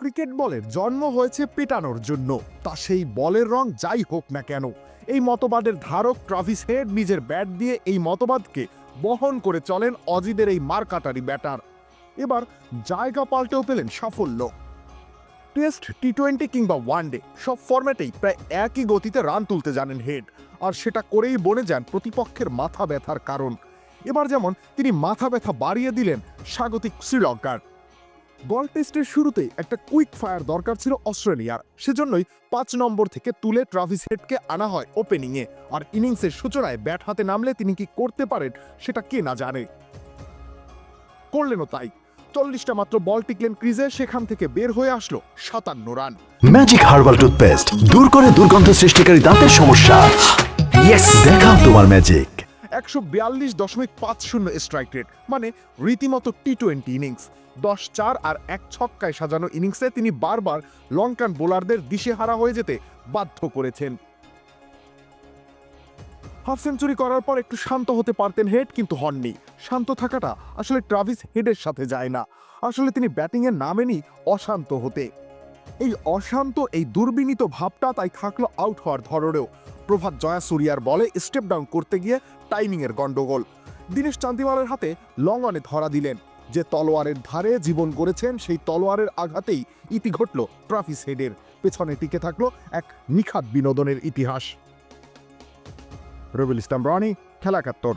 Cricket বলের জন্ম হয়েছে পেটানোর জন্য। তা সেই বলের রং যাই হোক না কেন, এই মতবাদের ধারক ট্রাভিস হেড নিজের ব্যাট দিয়ে এই মতবাদকে বহন করে চলেন অজিদের এই মারকাটারি ব্যাটার। এবার জায়গা পাল্টেও পেলেন সাফল্য। টেস্ট টি টোয়েন্টি কিংবা ওয়ানডে, সব ফর্ম্যাটেই প্রায় একই গতিতে রান তুলতে জানেন হেড, আর সেটা করেই বনে যান প্রতিপক্ষের মাথা ব্যথার কারণ। এবার যেমন তিনি মাথা ব্যথা বাড়িয়ে দিলেন স্বাগতিক শ্রীলঙ্কার। বল টেস্টের শুরুতেই একটা কুইক ফায়ার দরকার ছিল অস্ট্রেলিয়ার। সেজন্যই পাঁচ নম্বর থেকে তুলে ট্রাভিস হেডকে আনা হয় ওপেনিংয়ে। আর ইনিংসের সূচনায় ব্যাট হাতে নামলে তিনি কি করতে পারেন সেটা কে না জানে। করলেনও তাই। চল্লিশটা মাত্র বল টিকলেন ক্রিজে, সেখান থেকে বের হয়ে আসলো সাতান্ন রান। ম্যাজিক হার্বাল টুথপেস্ট দূর করে দুর্গন্ধ সৃষ্টিকারী দাঁতের সমস্যা। দেখাও তোমার ম্যাজিক একশো বিয়াল্লিশ দশমিক পাঁচ শূন্য স্ট্রাইক রেট মানে রীতিমতো টি টোয়েন্টি ইনিংস দশ চার আর এক ছক্কায় সাজানো ইনিংসে তিনি বারবার লঙ্কান বোলারদের দিশেহারা হয়ে যেতে বাধ্য করেছেন। হাফ সেঞ্চুরি করার পর একটু শান্ত হতে পারতেন হেড, কিন্তু হননি। শান্ত থাকাটা আসলে ট্রাভিস হেডের সাথে যায় না। আসলে তিনি ব্যাটিংয়ে নামেনি অশান্ত হতে। এই অশান্ত, এই দুর্বিনীত ভাবটা তাই থাকল আউট হওয়ার ধরনেও। প্রভাত জয়া সুরিয়ার বলে স্টেপ ডাউন করতে গিয়ে টাইমিংয়ের গন্ডগোল। দীনেশ চান্দিমালের হাতে লং অনে ধরা দিলেন। যে তলোয়ারের ধারে জীবন করেছেন সেই তলোয়ারের আঘাতেই ইতি ঘটল ট্রাফিস হেডের। পেছনে টিকে থাকল এক নিখাত বিনোদনের ইতিহাস। রবিল ইসলাম রনি খেলা একাত্তর